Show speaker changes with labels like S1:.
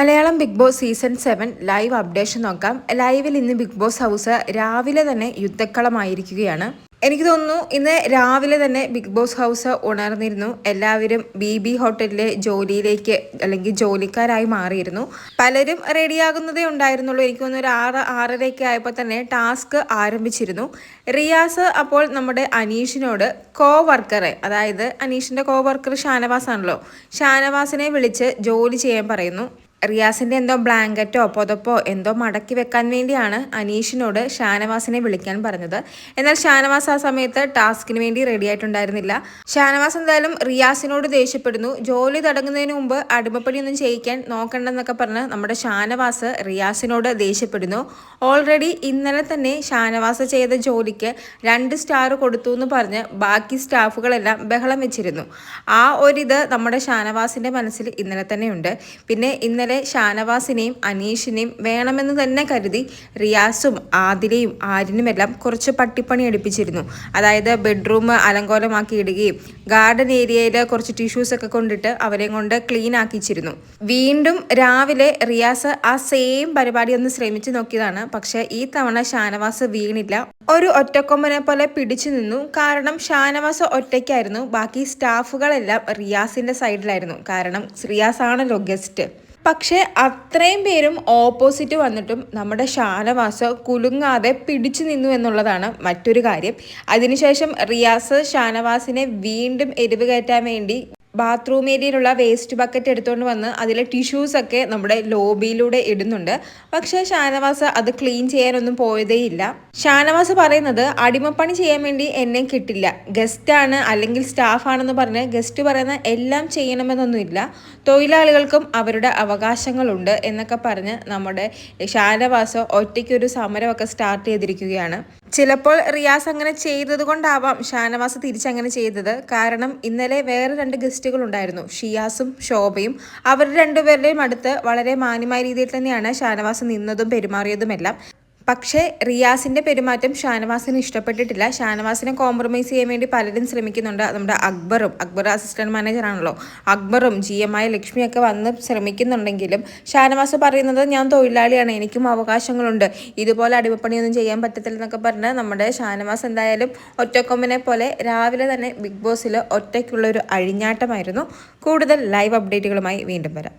S1: Malayalam big boss season seven live updation നോക്കാം. ലൈവിൽ ഇന്ന് ബിഗ് ബോസ് ഹൗസ് രാവിലെ തന്നെ യുദ്ധക്കളമായിരിക്കുകയാണ്. എനിക്ക് തോന്നുന്നു ഇന്ന് രാവിലെ തന്നെ ബിഗ് ബോസ് ഹൗസ് ഉണർന്നിരുന്നു. എല്ലാവരും ബി ബി ഹോട്ടലിലെ ജോലിയിലേക്ക് അല്ലെങ്കിൽ ജോലിക്കാരായി മാറിയിരുന്നു. പലരും റെഡിയാകുന്നതേ ഉണ്ടായിരുന്നുള്ളൂ. എനിക്ക് തോന്നുന്നു ഒരു ആറ് ആറരയൊക്കെ ആയപ്പോൾ തന്നെ ടാസ്ക് ആരംഭിച്ചിരുന്നു. റിയാസ് അപ്പോൾ നമ്മുടെ അനീഷിനോട് കോ വർക്കറെ അതായത് അനീഷിന്റെ കോ വർക്കർ ഷാനവാസ് ആണല്ലോ ഷാനവാസിനെ വിളിച്ച് ജോലി ചെയ്യാൻ പറയുന്നു. റിയാസിന്റെ എന്തോ ബ്ലാങ്കറ്റോ പുതപ്പോ എന്തോ മടക്കി വെക്കാൻ വേണ്ടിയാണ് അനീഷിനോട് ഷാനവാസിനെ വിളിക്കാൻ പറഞ്ഞത്. എന്നാൽ ഷാനവാസ് ആ സമയത്ത് ടാസ്കിന് വേണ്ടി റെഡി ആയിട്ടുണ്ടായിരുന്നില്ല. ഷാനവാസ് എന്തായാലും റിയാസിനോട് ദേഷ്യപ്പെടുന്നു. ജോലി തുടങ്ങുന്നതിന് മുമ്പ് അടിമപ്പണിയൊന്നും ചെയ്യിക്കാൻ നോക്കണ്ടെന്നൊക്കെ പറഞ്ഞ് നമ്മുടെ ഷാനവാസ് റിയാസിനോട് ദേഷ്യപ്പെടുന്നു. ഓൾറെഡി ഇന്നലെ തന്നെ ഷാനവാസ് ചെയ്ത ജോലിക്ക് രണ്ട് സ്റ്റാർ കൊടുത്തു എന്ന് പറഞ്ഞ് ബാക്കി സ്റ്റാഫുകളെല്ലാം ബഹളം വെച്ചിരുന്നു. ആ ഒരിത് നമ്മുടെ ഷാനവാസിന്റെ മനസ്സിൽ ഇന്നലെ തന്നെയുണ്ട്. പിന്നെ ഇന്നലെ ഇന്നലെ ഷാനവാസിനെയും അനീഷിനെയും വേണമെന്ന് തന്നെ കരുതി റിയാസും ആദിലയും ആര്യനുമെല്ലാം കുറച്ച് പട്ടിപ്പണി എടുപ്പിച്ചിരുന്നു. അതായത് ബെഡ്റൂം അലങ്കോലമാക്കി ഇടുകയും ഗാർഡൻ ഏരിയയിൽ കുറച്ച് ടിഷ്യൂസ് ഒക്കെ കൊണ്ടിട്ട് അവരെ കൊണ്ട് ക്ലീൻ ആക്കിച്ചിരുന്നു. വീണ്ടും രാവിലെ റിയാസ് ആ സെയിം പരിപാടി ഒന്ന് ശ്രമിച്ചു നോക്കിയതാണ്. പക്ഷേ ഈ തവണ ഷാനവാസ് വീണില്ല. ഒരു ഒറ്റക്കൊമ്പനെ പോലെ പിടിച്ചു നിന്നു. കാരണം ഷാനവാസ് ഒറ്റയ്ക്കായിരുന്നു. ബാക്കി സ്റ്റാഫുകളെല്ലാം റിയാസിന്റെ സൈഡിലായിരുന്നു കാരണം റിയാസ് ആണല്ലോ ഗസ്റ്റ് പക്ഷേ അത്രയും പേരും ഓപ്പോസിറ്റ് വന്നിട്ടും നമ്മുടെ ഷാനവാസ് കുലുങ്ങാതെ പിടിച്ചു നിന്നു എന്നുള്ളതാണ് മറ്റൊരു കാര്യം. അതിനുശേഷം റിയാസ് ഷാനവാസിനെ വീണ്ടും എരിവ് കയറ്റാൻ വേണ്ടി ബാത്റൂം ഏരിയയിലുള്ള വേസ്റ്റ് ബക്കറ്റ് എടുത്തുകൊണ്ട് വന്ന് അതിലെ ടിഷ്യൂസൊക്കെ നമ്മുടെ ലോബിയിലൂടെ ഇടുന്നുണ്ട്. പക്ഷേ ഷാനവാസ് അത് ക്ലീൻ ചെയ്യാനൊന്നും പോയതേയില്ല ഷാനവാസ് പറയുന്നത് അടിമപ്പണി ചെയ്യാൻ വേണ്ടി എന്നെ കിട്ടില്ല. ഗസ്റ്റാണ് അല്ലെങ്കിൽ സ്റ്റാഫാണെന്ന് പറഞ്ഞ് ഗസ്റ്റ് പറയുന്ന എല്ലാം ചെയ്യണമെന്നൊന്നുമില്ല തൊഴിലാളികൾക്കും അവരുടെ അവകാശങ്ങളുണ്ട് എന്നൊക്കെ പറഞ്ഞ് നമ്മുടെ ഷാനവാസ് ഒറ്റയ്ക്കൊരു സമരമൊക്കെ സ്റ്റാർട്ട് ചെയ്തിരിക്കുകയാണ്. ചിലപ്പോൾ റിയാസ് അങ്ങനെ ചെയ്തത് കൊണ്ടാവാം ഷാനവാസ് തിരിച്ചങ്ങനെ ചെയ്തത്. കാരണം ഇന്നലെ വേറെ രണ്ട് ഗസ്റ്റുകൾ ഉണ്ടായിരുന്നു. ഷിയാസും ശോഭയും. അവർ രണ്ടുപേരുടെയും അടുത്ത് വളരെ മാന്യമായ രീതിയിൽ തന്നെയാണ് ഷാനവാസ് നിന്നതും പെരുമാറിയതുമെല്ലാം. പക്ഷേ റിയാസിന്റെ പെരുമാറ്റം ഷാനവാസിന് ഇഷ്ടപ്പെട്ടിട്ടില്ല. ഷാനവാസിനെ കോംപ്രമൈസ് ചെയ്യാൻ വേണ്ടി പലരും ശ്രമിക്കുന്നുണ്ട്. നമ്മുടെ അക്ബറും അക്ബർ അസിസ്റ്റന്റ് മാനേജറാണല്ലോ അക്ബറും ജി എം ആയ ലക്ഷ്മിയൊക്കെ വന്ന് ശ്രമിക്കുന്നുണ്ടെങ്കിലും ഷാനവാസ് പറയുന്നത് ഞാൻ തൊഴിലാളിയാണ് എനിക്കും അവകാശങ്ങളുണ്ട്. ഇതുപോലെ അടിമപ്പണിയൊന്നും ചെയ്യാൻ പറ്റത്തില്ല എന്നൊക്കെ പറഞ്ഞ് നമ്മുടെ ഷാനവാസ് എന്തായാലും ഒറ്റക്കൊമ്പനെ പോലെ രാവിലെ തന്നെ ബിഗ് ബോസിൽ ഒറ്റയ്ക്കുള്ള ഒരു അഴിഞ്ഞാട്ടമായിരുന്നു. കൂടുതൽ ലൈവ് അപ്ഡേറ്റുകളുമായി വീണ്ടും വരാം.